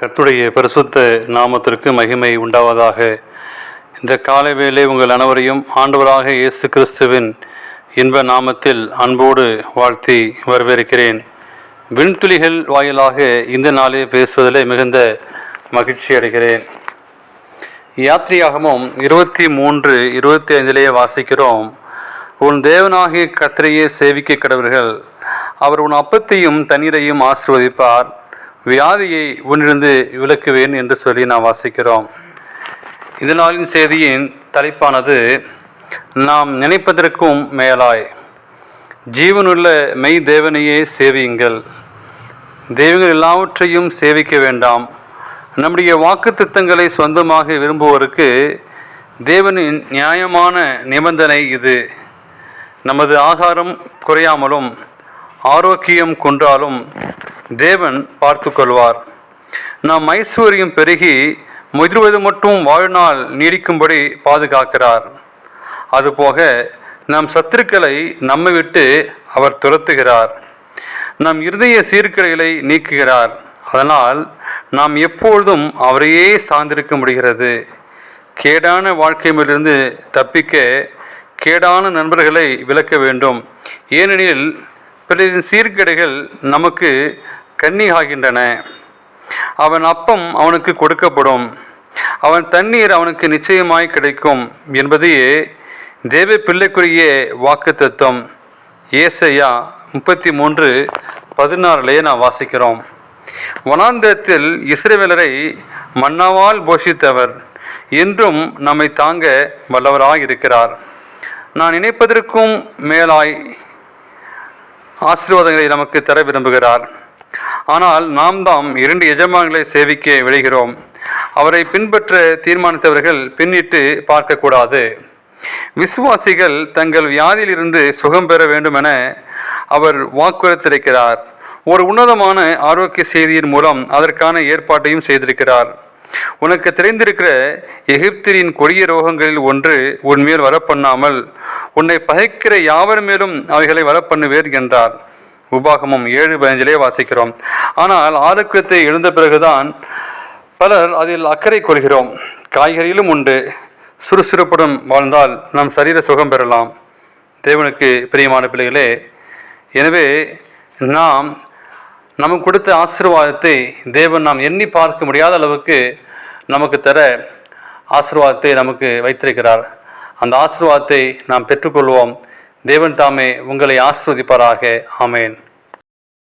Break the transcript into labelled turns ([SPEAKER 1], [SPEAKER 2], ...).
[SPEAKER 1] கர்த்துடைய பரிசுத்த நாமத்திற்கு மகிமை உண்டாவதாக. இந்த காலை வேளை உங்கள் அனைவரையும் ஆண்டவராக இயேசு கிறிஸ்துவின் இன்ப நாமத்தில் அன்போடு வாழ்த்தி வரவேற்கிறேன். விண்துளிகள் வாயிலாக இந்த நாளே பேசுவதிலே மிகுந்த மகிழ்ச்சி அடைகிறேன். யாத்திரையாகமும் இருபத்தி மூன்று இருபத்தி ஐந்திலேயே வாசிக்கிறோம். உன் தேவனாகிய கத்திரையே சேவிக்க கடவர்கள். அவர் உன் அப்பத்தையும் தண்ணீரையும் ஆசிர்வதிப்பார். வியாதியை உன்னிருந்து விலக்குவேன் என்று சொல்லி நாம் வாசிக்கிறோம். இந்த நாளின் செய்தியின் தலைப்பானது நாம் நினைப்பதற்கும் மேலாய் ஜீவனுள்ள மெய் தேவனையே சேவியுங்கள். தெய்வங்கள் எல்லாவற்றையும் சேவிக்க வேண்டாம். நம்முடைய வாக்கு திட்டங்களை சொந்தமாக விரும்புவோருக்கு தேவனின் நியாயமான நிபந்தனை இது. நமது ஆகாரம் குறையாமலும் ஆரோக்கியம் கொன்றாலும் தேவன் பார்த்து கொள்வார் நாம் ஐஸ்வர்யம் பெருகி முதிர்வது மட்டும் வாழ்நாள் நீடிக்கும்படி பாதுகாக்கிறார். அதுபோக நம் சத்துருக்களை நம்மை விட்டு அவர் துரத்துகிறார். நம் இருதய சீர்கேடுகளை நீக்குகிறார். அதனால் நாம் எப்பொழுதும் அவரையே சார்ந்திருக்க முடிகிறது. கேடான வாழ்க்கையிலிருந்து தப்பிக்க கேடான நண்பர்களை விளக்க வேண்டும். ஏனெனில் பிறரின் சீர்கேடுகள் நமக்கு கண்ணி ஆகின்றன அவன் அப்பம் அவனுக்கு கொடுக்கப்படும். அவன் தண்ணீர் அவனுக்கு நிச்சயமாய் கிடைக்கும் என்பதையே தேவ பிள்ளைக்குரிய வாக்கு தத்துவம் ஏசையா முப்பத்தி மூன்று பதினாறுலேயே நான் வாசிக்கிறோம். வனாந்தரத்தில் இஸ்ரேவேலரை மன்னாவால் போஷித்தவர் என்றும் நம்மை தாங்க வல்லவராய் இருக்கிறார். நான் நினைப்பதற்கும் மேலாய் ஆசீர்வாதங்களை நமக்கு தர விரும்புகிறார். ஆனால் நாம் தாம் இரண்டு எஜமான்களை சேவிக்க விளைகிறோம் அவரை பின்பற்ற தீர்மானித்தவர்கள் பின்னிட்டு பார்க்கக்கூடாது. விசுவாசிகள் தங்கள் வியாதியிலிருந்து சுகம் பெற வேண்டுமென அவர் வாக்குறுத்திருக்கிறார் ஒரு உன்னதமான ஆரோக்கிய செய்தியின் மூலம் அதற்கான ஏற்பாட்டையும் செய்திருக்கிறார். உனக்கு தெரிந்திருக்கிற எகிப்திரின் கொடிய ரோகங்களில் ஒன்று உன்மேல் வரப்பண்ணாமல் உன்னை பகைக்கிற யாவர் மேலும் அவைகளை வரப்பண்ணுவேர் என்றார். உபாகமும் ஏழு பதினஞ்சிலே வாசிக்கிறோம். ஆனால் ஆரோக்கியத்தை எழுந்த பிறகுதான் பலர் அதில் அக்கறை கொள்கிறோம். காய்கறியிலும் உண்டு. சுறுசுறுப்புடன் வாழ்ந்தால் நம் சரீர சுகம் பெறலாம். தேவனுக்கு பிரியமான பிள்ளைகளே எனவே நாம் நமக்கு கொடுத்த ஆசீர்வாதத்தை தேவன் நாம் எண்ணி பார்க்க முடியாத அளவுக்கு நமக்கு தர ஆசீர்வாதத்தை நமக்கு வைத்திருக்கிறார். அந்த ஆசீர்வாதத்தை நாம் பெற்றுக்கொள்வோம். தேவன் தாமே உங்களை ஆசிர்வதிப்பாராக. ஆமேன்.